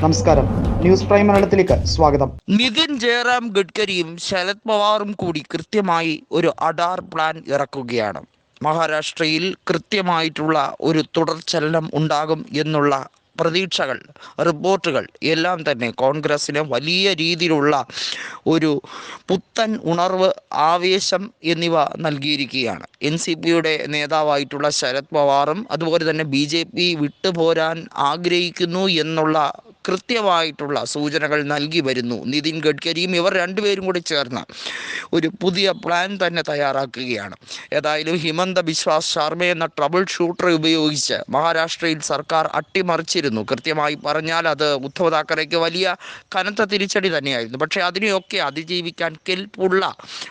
നമസ്കാരം. News prime മലയാളത്തിലേക്ക് സ്വാഗതം. നിതിൻ ജയറാം ഗഡ്കരിയും ശരത് പവാറും കൂടി കൃത്യമായി ഒരു അഡാർ പ്ലാൻ ഇറക്കുകയാണ്. മഹാരാഷ്ട്രയിൽ കൃത്യമായിട്ടുള്ള ഒരു തുടർചലനം ഉണ്ടാകും എന്നുള്ള പ്രതീക്ഷകൾ റിപ്പോർട്ടുകൾ എല്ലാം തന്നെ കോൺഗ്രസ്സിന് വലിയ രീതിയിലുള്ള ഒരു പുത്തൻ ഉണർവ് ആവേശം എന്നിവ നൽകിയിരിക്കുകയാണ്. എൻ സി പിയുടെ നേതാവായിട്ടുള്ള ശരത് പവാറും അതുപോലെ തന്നെ ബി ജെ പി വിട്ടുപോരാൻ ആഗ്രഹിക്കുന്നു എന്നുള്ള കൃത്യമായിട്ടുള്ള സൂചനകൾ നൽകി വരുന്നു. നിതിൻ ഗഡ്കരിയും ഇവർ രണ്ടുപേരും കൂടി ചേർന്ന് ഒരു പുതിയ പ്ലാൻ തന്നെ തയ്യാറാക്കുകയാണ്. ഏതായാലും ഹിമന്ത ബിശ്വാസ് ശർമ്മ എന്ന ട്രബിൾ ഷൂട്ടറെ ഉപയോഗിച്ച് മഹാരാഷ്ട്രയിൽ സർക്കാർ അട്ടിമറിച്ചിരുന്നു. കൃത്യമായി പറഞ്ഞാൽ അത് ഉദ്ധവ് താക്കറേക്ക് വലിയ കനത്ത തിരിച്ചടി തന്നെയായിരുന്നു. പക്ഷേ അതിനെയൊക്കെ അതിജീവിക്കാൻ കെൽപ്പുള്ള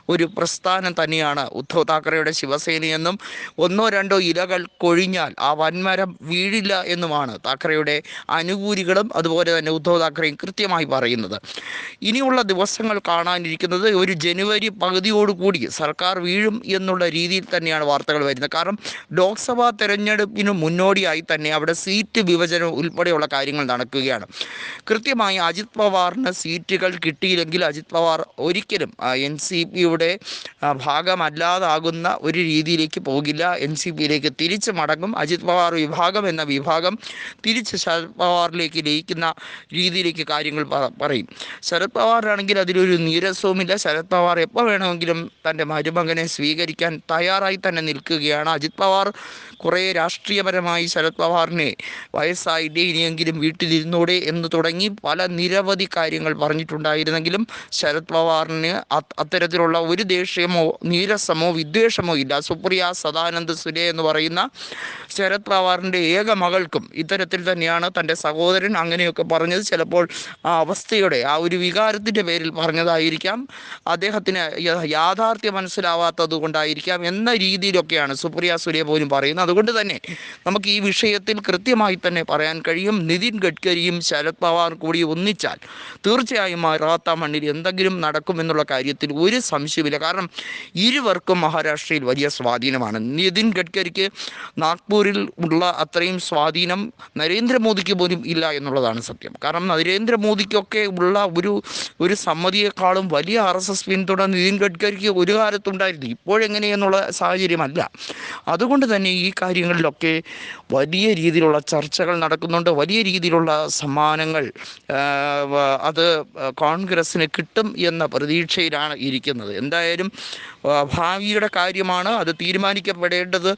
ഒരു പ്രസ്ഥാനം തന്നെയാണ് ഉദ്ധവ് താക്കറയുടെ ശിവസേനയെന്നും ഒന്നോ രണ്ടോ ഇലകൾ കൊഴിഞ്ഞാൽ ആ വൻമരം വീഴില്ല എന്നുമാണ് താക്കറയുടെ അനുകൂലികളും അതുപോലെ തന്നെ ഉദ്ധവ് താക്കറെയും കൃത്യമായി പറയുന്നത്. ഇനിയുള്ള ദിവസങ്ങൾ കാണാനിരിക്കുന്നത് ഒരു ജനുവരി പകുതിയോടുകൂടി സർക്കാർ വീഴും എന്നുള്ള രീതിയിൽ തന്നെയാണ് വാർത്തകൾ വരുന്നത്. കാരണം ലോക്സഭാ തെരഞ്ഞെടുപ്പിന് മുന്നോടിയായി തന്നെ അവിടെ സീറ്റ് വിഭജനം ഉൾപ്പെടെയുള്ള കാര്യങ്ങൾ നടക്കുകയാണ്. കൃത്യമായി അജിത് പവാറിന് സീറ്റുകൾ കിട്ടിയില്ലെങ്കിൽ അജിത് പവാർ ഒരിക്കലും എൻ സി പിയുടെ ഭാഗമല്ലാതാകുന്ന ഒരു രീതിയിലേക്ക് പോകില്ല. എൻ സി പിയിലേക്ക് തിരിച്ച് മടങ്ങും. അജിത് പവാർ വിഭാഗം എന്ന വിഭാഗം തിരിച്ച് ശരത് പവാറിലേക്ക് ലയിക്കുന്ന രീതിയിലേക്ക് കാര്യങ്ങൾ പറയും. ശരത് പവാറിനാണെങ്കിൽ അതിലൊരു നീരസവുമില്ല. ശരത് പവാർ എപ്പോൾ വേണമെങ്കിലും തന്റെ മരുമകനെ സ്വീകരിക്കാൻ തയ്യാറായി തന്നെ നിൽക്കുകയാണ്. അജിത് പവാർ കുറേ രാഷ്ട്രീയപരമായി ശരത് പവാറിനെ വയസ്സായില്ലേ ഇനിയെങ്കിലും വീട്ടിലിരുന്നൂടെ എന്ന് തുടങ്ങി പല നിരവധി കാര്യങ്ങൾ പറഞ്ഞിട്ടുണ്ടായിരുന്നെങ്കിലും ശരത് പവാറിന് അത്തരത്തിലുള്ള ഒരു ദേഷ്യമോ നീരസമോ വിദ്വേഷമോ ഇല്ല. സുപ്രിയ സദാനന്ദ് സുരേ എന്ന് പറയുന്ന ശരത് പവാറിന്റെ ഏക മകൾക്കും ഇത്തരത്തിൽ തന്നെയാണ് തന്റെ സഹോദരൻ അങ്ങനെയൊക്കെ പറഞ്ഞത് ചിലപ്പോൾ ആ അവസ്ഥയുടെ ആ ഒരു വികാരത്തിന്റെ പേരിൽ പറഞ്ഞതായിരിക്കാം. അദ്ദേഹത്തിന് യാഥാർത്ഥ്യം മനസ്സിലാവാത്തത് കൊണ്ടായിരിക്കാം എന്ന രീതിയിലൊക്കെയാണ് സുപ്രിയ സുരേ പോലും പറയുന്നത്. അതുകൊണ്ട് തന്നെ നമുക്ക് ഈ വിഷയത്തിൽ കൃത്യമായി തന്നെ പറയാൻ കഴിയും. നിതിൻ ഗഡ്കരിയും ശരത് പവാർ കൂടി ഒന്നിച്ചാൽ തീർച്ചയായും മറാത്ത മണ്ണിൽ എന്തെങ്കിലും നടക്കുമെന്നുള്ള കാര്യത്തിൽ ഒരു സംശയമില്ല കാരണം ഇരുവർക്കും മഹാരാഷ്ട്രയിൽ വലിയ സ്വാധീനമാണ്. നിതിൻ ഗഡ്കരിക്ക് നാഗ്പൂരിൽ ഉള്ള അത്രയും സ്വാധീനം നരേന്ദ്രമോദിക്ക് പോലും ഇല്ല എന്നുള്ളതാണ് സത്യം. കാരണം നരേന്ദ്രമോദിക്കൊക്കെ ഉള്ള ഒരു ഒരു സമ്മതിയെക്കാളും വലിയ ആർ എസ് എസ് പിന്തുണ നിതിൻ ഗഡ്കരിക്ക് ഒരു കാലത്തുണ്ടായിരുന്നു. ഇപ്പോഴെങ്ങനെയെന്നുള്ള സാഹചര്യമല്ല. അതുകൊണ്ട് തന്നെ ഈ കാര്യങ്ങളിലൊക്കെ വലിയ രീതിയിലുള്ള ചർച്ചകൾ നടക്കുന്നുണ്ട്. വലിയ രീതിയിലുള്ള സമ്മാനങ്ങൾ അത് കോൺഗ്രസ്സിന് കിട്ടും എന്ന പ്രതീക്ഷയിലാണ് ഇരിക്കുന്നത്. എന്തായാലും ഭാവിയുടെ കാര്യമാണ് അത് തീരുമാനിക്കപ്പെടേണ്ടത്.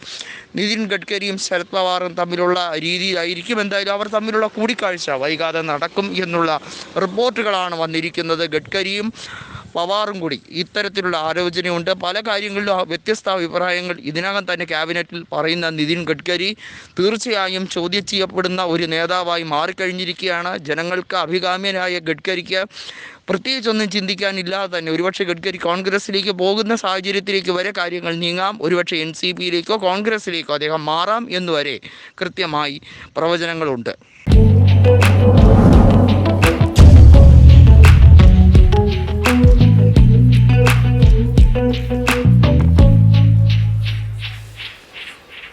നിതിൻ ഗഡ്കരിയും ശരത് പവാറും തമ്മിലുള്ള രീതിയിലായിരിക്കും. എന്തായാലും അവർ തമ്മിലുള്ള കൂടിക്കാഴ്ച വൈകാതെ നടക്കും എന്നുള്ള റിപ്പോർട്ടുകളാണ് വന്നിരിക്കുന്നത്. ഗഡ്കരിയും പവാറും കൂടി ഇത്തരത്തിലുള്ള ആലോചനയുണ്ട്. പല കാര്യങ്ങളിലും വ്യത്യസ്ത അഭിപ്രായങ്ങൾ ഇതിനകം തന്നെ ക്യാബിനറ്റിൽ പറയുന്ന നിതിൻ ഗഡ്കരി തീർച്ചയായും ചോദ്യം ചെയ്യപ്പെടുന്ന ഒരു നേതാവായി മാറിക്കഴിഞ്ഞിരിക്കുകയാണ്. ജനങ്ങൾക്ക് അഭികാമ്യനായ ഗഡ്കരിക്ക് പ്രത്യേകിച്ചൊന്നും ചിന്തിക്കാനില്ലാതെ തന്നെ ഒരുപക്ഷെ ഗഡ്കരി കോൺഗ്രസിലേക്ക് പോകുന്ന സാഹചര്യത്തിലേക്ക് വരെ കാര്യങ്ങൾ നീങ്ങാം. ഒരുപക്ഷെ എൻ സി പിയിലേക്കോ കോൺഗ്രസിലേക്കോ അദ്ദേഹം മാറാം എന്നുവരെ കൃത്യമായി പ്രവചനങ്ങളുണ്ട്.